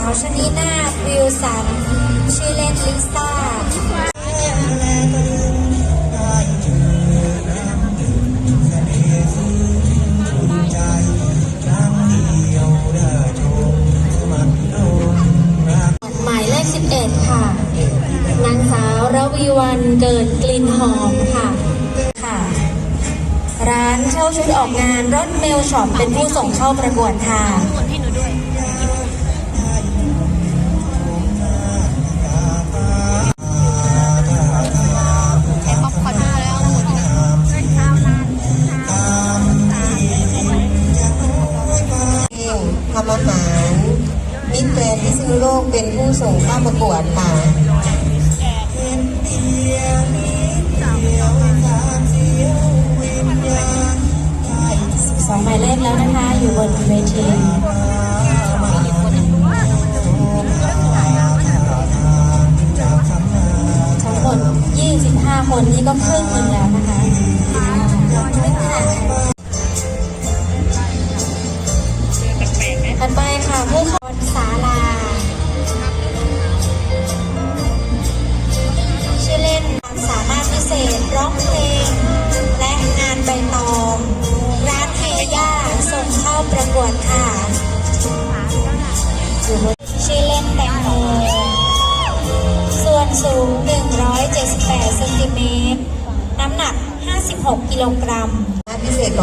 าวชนีนาวิลสัน ชื่อเล่นลิซ่าหมายเลข11 ค่ะ นางสาวระวีวันเกิดกลิ่นหอมค่ะค่ะ ร้านเช่าชุดออกงานรถเมลช็อปเป็นผู้ส่งเข้าประกวดค่ะ ส่งเข้าประกวดค่ะ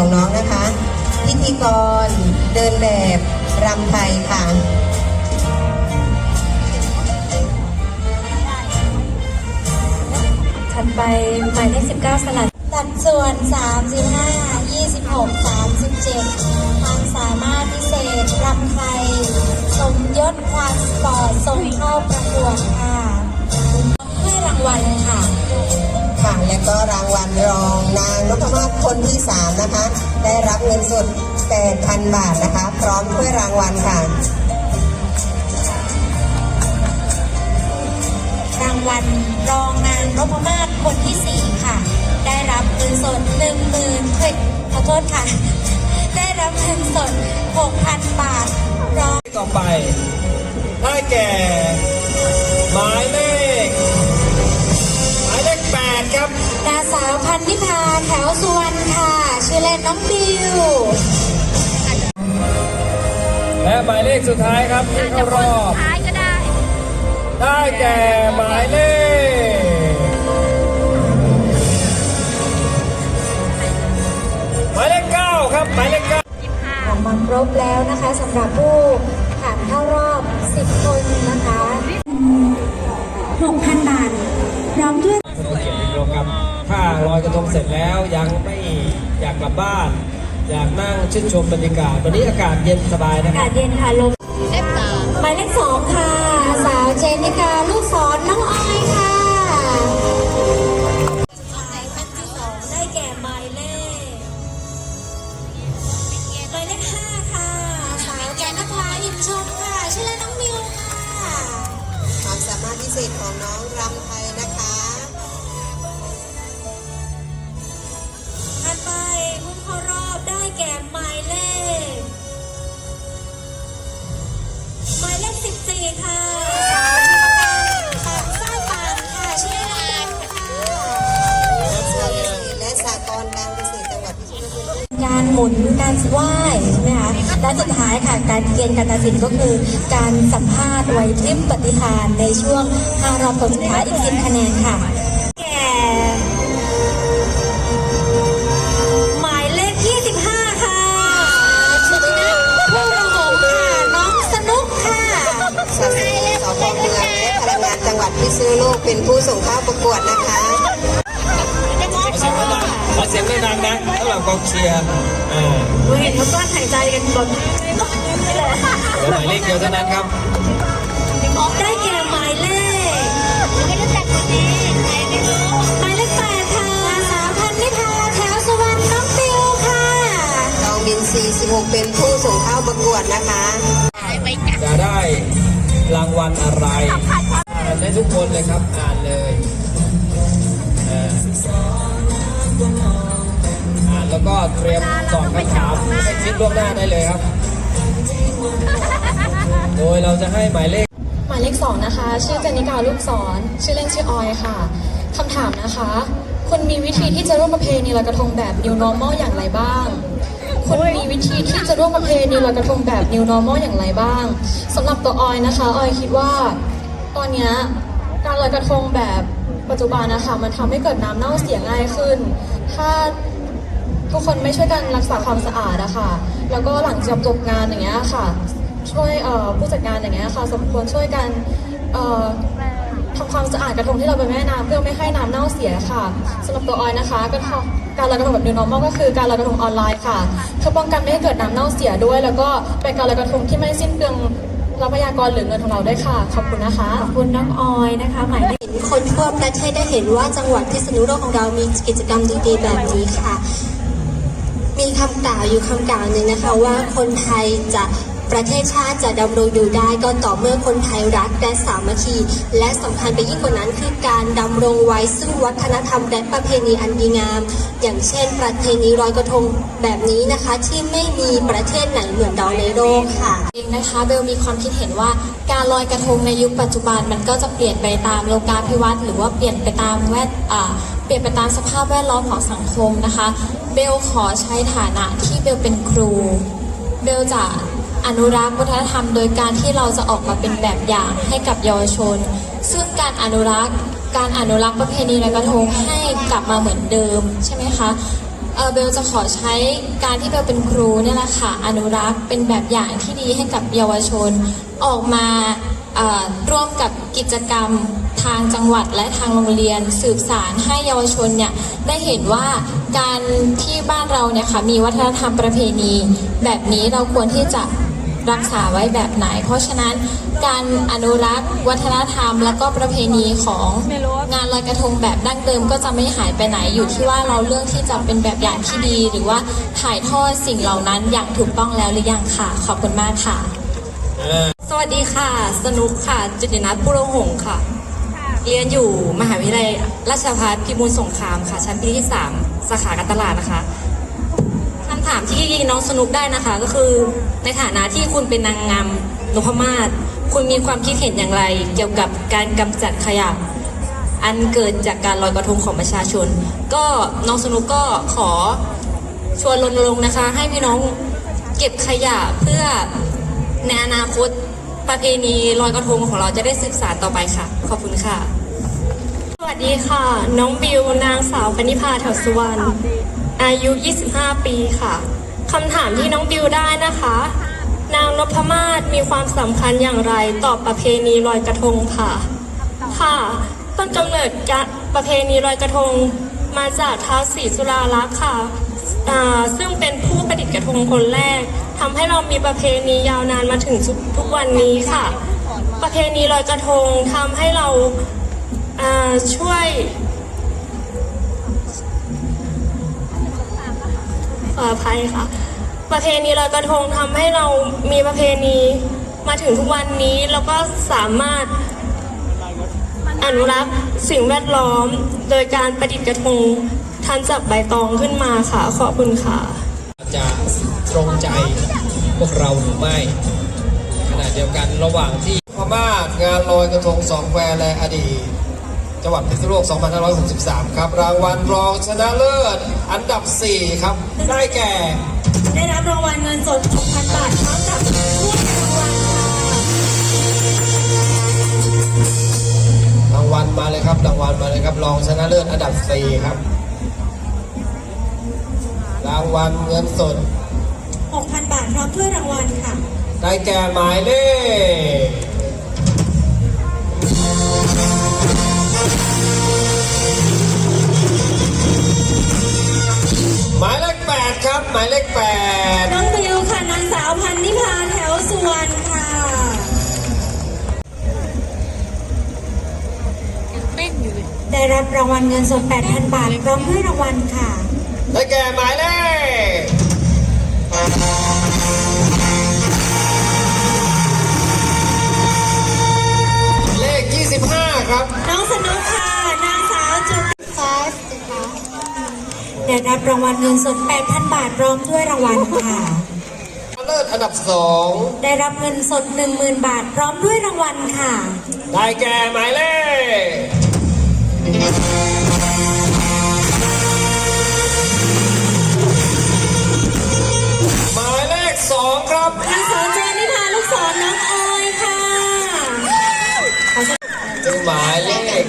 ของน้องนะคะ พิธีกรเดินแบบรำไทยค่ะถัดไปหมายเลข19 สลัดสัดส่วน 35 26 37 ความสามารถพิเศษรำไทย สมยศความสปอร์ตส่งเข้าประกวดค่ะเพื่อรางวัลค่ะ ค่ะ และก็รางวัลรองนางนพมาศ คนที่ 3 นะคะ ได้รับเงินสด 8,000 บาทนะคะ พร้อมถ้วยรางวัลค่ะ รางวัลรองนางนพมาศคนที่ 4 ค่ะ ได้รับเงินสด1 0,000เฮ้ยขอโทษค่ะ ได้รับเงินสด 6,000 บาทพร้อมต่อไป ได้แก่หมายเลขหมายเลขแปดครับนางสาวพันธิพา แถวสุวรรณค่ะ ชื่อเล่นน้องบิว และหมายเลขสุดท้ายครับที่อาจจะเข้าครนอสุบดท้ายก็ได้ ได้แก่หมายเลขหมายเลขเก้าครับหมายเลขเก้าออกมาครบแล้วนะคะสำหรับผู้ผ่านเข้ารอบ 10 คนนะคะ 6,000 บาทพร้อมด้วย ลอยกระทงเสร็จแล้วยังไม่อยากกลับบ้าน อยากนั่งชื่นชมบรรยากาศ วันนี้อากาศเย็นสบายนะอาคการับศเย็นค่ะลมเล็บสามหมายเลขสองค่ะ ษตรจังหวัดพิษณุโลกการหมุนการไหว้ใช่ไหมคะและสุดท้ายค่ะการเกณฑ์การตัดสินก็คือ การสัมภาษณ์ไวพริบปฏิหารในช่วง5รอบคนสุดท้ายอีก10คะแนนค่ะ เป็นผู้ส่งเข้าประกวดนะคะขอเสียงดังๆนะสำหรับกองเชียร์อ่าเราเห็นเขาต้อนหายใจกันบนเดี๋ยวหมายเลขเดียวเท่านั้นครับได้แก่หมายเลขไม่รู้จักคนนี้ใครไม่รู้หมายเลขแปดค่ะสาวพันนิพาแถวสุวรรณน้องปิวค่ะกองบิน46เป็นผู้ส่งเข้าประกวดนะคะไปจับจะได้รางวัลอะไรอ่านได้ทุกคนเลยครับ อ่านเลยอ่ออ่านแล้วก็เตรียมตอบคำถามให้คิดล่วงหน้าได้เลยครับ โดยเราจะให้หมายเลข หมายเลขสองนะคะ ชื่อเจนิกาลูกศร ชื่อเล่นชื่อออยค่ะคำถามนะคะ คุณมีวิธีที่จะร่วมประเพณีลอยกระทงแบบ new normal อย่างไรบ้างคุณมีวิธีที่จะร่วมประเพณีลอยกระทงแบบ new normal อย่างไรบ้างสำหรับตัวออยนะคะ ออยคิดว่า ตอนนี้การลอยกระทงแบบปัจจุบันนะคะมันทำให้เกิดน้ำเน่าเสียง่ายขึ้น ถ้าทุกคนไม่ช่วยกันรักษาความสะอาดอะค่ะแล้วก็หลังจากจบงานอย่างเงี้ยค่ะ ช่วยผู้จัดงานอย่างเงี้ยค่ะ สมควรช่วยกันทำความสะอาดกระทงที่เราไปแม่น้ำเพื่อไม่ให้น้ำเน่าเสียค่ะสำหรับตัวออยนะคะก็การลอยกระทงแบบ new normal ก็คือการลอยกระทงออนไลน์ค่ะเพื่อป้องกันไม่ให้เกิดน้ำเน่าเสียด้วย แล้วก็เป็นการลอยกระทงที่ไม่สิ้นเปลือง รับพยากรหรือเงินของเราด้วยค่ะ ขอบคุณนะคะ ขอบคุณน้องออยนะคะหมายเลขคนทั่วประเทศได้เห็นว่าจังหวัดพิษณุโลกของเรามีกิจกรรมดีๆแบบนี้ค่ะ มีคำกล่าวอยู่คำกล่าวหนึ่งนะคะว่าคนไทยจะ ประเทศชาติจะดำรงอยู่ได้ก็ต่อเมื่อคนไทยรักและสามัคคี และสำคัญไปยิ่งกว่านั้นคือการดำรงไว้ซึ่งวัฒนธรรมและประเพณีอันดีงาม อย่างเช่น ประเพณีลอยกระทงแบบนี้นะคะที่ไม่มีประเทศไหนเหมือนเราในโลกค่ะเองนะคะเบลมีความคิดเห็นว่าการลอยกระทงในยุคปัจจุบันมันก็จะเปลี่ยนไปตามโลกาภิวัตน์หรือว่าเปลี่ยนไปตามแวดเปลี่ยนไปตามสภาพแวดล้อมของสังคมนะคะ เบลขอใช้ฐานะที่เบลเป็นครู เบลจะ อนุรักษ์วัฒนธรรม โดยการที่เราจะออกมาเป็นแบบอย่างให้กับเยาวชน ซึ่งการอนุรักษ์การอนุรักษ์ประเพณีลอยกระทงให้กลับมาเหมือนเดิมใช่ไหมคะเเบลจะขอใช้การที่เบลเป็นครูเนี่ยแหละค่ะอนุรักษ์เป็นแบบอย่างที่ดีให้กับเยาวชน ออกมาร่วมกับกิจกรรมทางจังหวัดและทางโรงเรียนสืบสารให้เยาวชนเนี่ยได้เห็นว่าการที่บ้านเราเนี่ยค่ะมีวัฒนธรรมประเพณี แบบนี้เราควรที่จะ รักษาไว้แบบไหน เพราะฉะนั้นการอนุรักษ์ วัฒนธรรม แล้วก็ประเพณีของงานลอยกระทงแบบดั้งเดิมก็จะไม่หายไปไหนอยู่ที่ว่าเราเลือกที่จะเป็นแบบอย่างที่ดี หรือว่าถ่ายทอดสิ่งเหล่านั้นอย่างถูกต้องแล้วหรือยังค่ะ ขอบคุณมากค่ะ สวัสดีค่ะ สนุกค่ะ จุตินัทผู้โรงหงส์ค่ะ เรียนอยู่มหาวิทยาลัยราชภัฏพิบูลสงครามค่ะ ชั้นปีที่ 3 สาขาการตลาดนะคะคำ ถามที่น้องสนุกได้นะคะ ก็คือในฐานะที่คุณเป็นนางงามนพมาศคุณมีความคิดเห็นอย่างไร เกี่ยวกับการกำจัดขยะอันเกิดจากการลอยกระทงของประชาชน ก็น้องสนุกก็ขอชวนรณรงค์นะคะ ให้พี่น้องเก็บขยะเพื่อในอนาคตประเพณีลอยกระทงของเราจะได้สืบสาต่อไปค่ะ ขอบคุณค่ะ สวัสดีค่ะ น้องบิวนางสาวปณิพาแถวสุวรรณ อายุ 25 ปีค่ะคำถามที่น้องบิวได้นะคะ นางนพมาศมีความสำคัญอย่างไรต่อประเพณีลอยกระทงค่ะ ค่ะ ต้นกำเนิดประเพณีลอยกระทงมาจากท้าวศรีสุราลักษ์ค่ะซึ่งเป็นผู้ประดิษฐ์กระทงคนแรกทำให้เรามีประเพณียาวนานมาถึงทุกวันนี้ค่ะ ประเพณีลอยกระทงทำให้เราช่วย อภัยค่ะ ประเพณีลอยกระทงทำให้เรามีประเพณีมาถึงทุกวันนี้ แล้วก็สามารถอนุรักษ์สิ่งแวดล้อม โดยการประดิษฐ์กระทงทันจากใบตองขึ้นมาค่ะ ขอบคุณค่ะ จะตรงใจพวกเราหรือไม่ขณะเดียวกันระหว่างที่พม่างานลอยกระทงสองแควและอดีต จังหวัดพิษณุโลก 2563 ครับ รางวัลรองชนะเลิศ อันดับ 4 ครับ ได้แก่ ได้รับรางวัลเงินสด 6,000 บาทพร้อมกับถ้วยรางวัลค่ะรางวัลมาเลยครับ รางวัลมาเลยครับ รองชนะเลิศอันดับ 4 ครับ รางวัลเงินสด 6,000 บาทพร้อมถ้วยรางวัลค่ะ ได้แก่หมายเลข หมายเลขแปดครับ หมายเลขแปดน้องบิวค่ะนางสาวพันนิพาแถวสุวรรณค่ะได้รับรางวัลเงินสด 8,000 บาทพร้อมด้วยรางวัลค่ะ ได้แก่หมายเลขเลข 25 ครับ น้องสนุกค่ะ ได้รับรางวัลเงินสด 8,000 บาทพร้อมด้วยรางวัลค่ะอันเลิศอันดับสองได้รับเงินสด 10,000 บาทพร้อมด้วยรางวัลค่ะ ได้แก่หมายเลขหมายเลขสองครับ ญจึงหมายเลข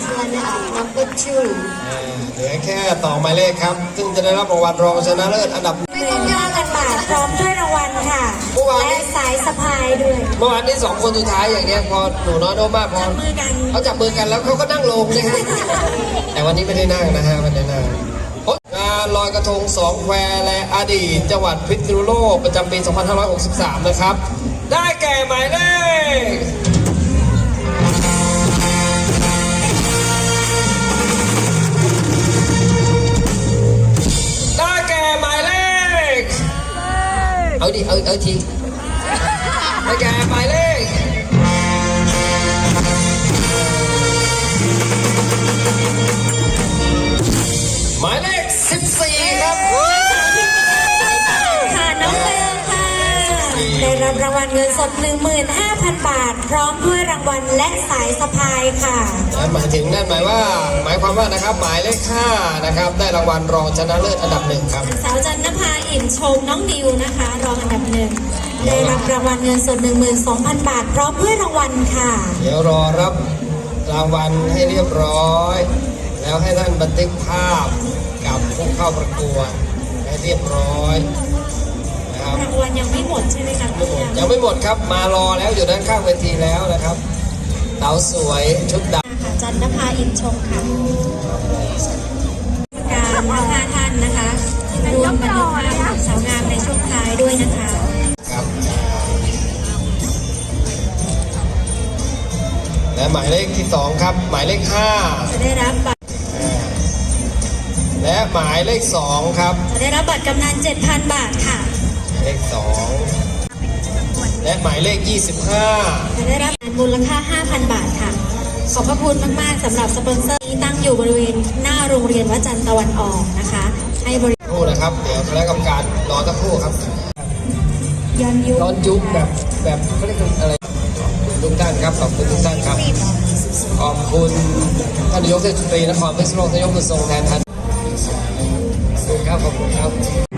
number two อ่าเหลือแค่ต่อหมายเลขครับ ซึ่งจะได้รับรางวัลรองชนะเลิศอันดับหนึ่งห้าพันบาทพร้อมด้วยรางวัลค่ะ เมื่อวาน และสายสะพายด้วย เมื่อวานนี้สองคนสุดท้ายอย่างเนี้ยพอหนูน้อยโน้มมากพอจับมือกัน เขาจับมือกันแล้วเขาก็นั่งลงนะฮะแต่วันนี้ไม่ได้นั่งนะฮะไม่ได้นั่งงานลอยกระทงสองแควและอดีตจังหวัดพิษณุโลกประจำปี 2563 นะครับ ได้แก่หมายเลข เอ ได้รับรางวัลเงินสด 15,000 บาท พร้อมด้วยรางวัลและสายสะพายค่ะนั่นหมายถึงนั่นหมายว่า หมายความว่านะครับหมายเลข5นะครับ ได้รางวัลรองชนะเลิศอันดับหนึ่งครับนางสาวจันนภาอิ่มชมน้องดิวนะคะ รองอันดับหนึ่งได้รับรางวัลเงินสด 12,000 บาท พร้อมด้วยรางวัลค่ะ เดี๋ยวรอรับรางวัลให้เรียบร้อย แล้วให้ท่านบันทึกภาพกับผู้เข้าประกวดให้เรียบร้อย ดใช่ไหมคะพี่ยายังไม่หมดครับมารอแล้วอยู่ด้านข้างเวทีแล้วนะครับสาวสวยชุดดค่ะจันนภาอิ่มชมค่ะการทั้งห้าท่านนะคะรวมบันทึกภาพของสาวงามในช่วงท้ายด้วยนะคะำครับ และหมายเลขที่สองครับ หมายเลขห้าจะได้รับบัตรและหมายเลขสองครับ จะได้รับบัตรกำนัน7,000 บาทค่ะ เลขสองและหมายเลขยี่สิบห้าจะได้รับมูลค่า 5,000 บาทค่ะ ขอบพระคุณมาก ๆสำหรับสปอนเซอร์ที่ตั้งอยู่บริเวณหน้าโรงเรียนวัดจันทร์ตะวันออกนะคะ ให้บริครู่นะครับ เดี๋ยวคณะกรรมการรอสักครู่ครับย้อนยุคร้อนยุบแบบแบบเขาเรียกอะไรขอบคุณทุกท่านครับขอบคุณทุกท่านครับ ขอบคุณท่านนายกเทศมนตรีนครพิษณุโลกนายกบุญทรงแทนท่านขอบคุณครับขอบคุณครับ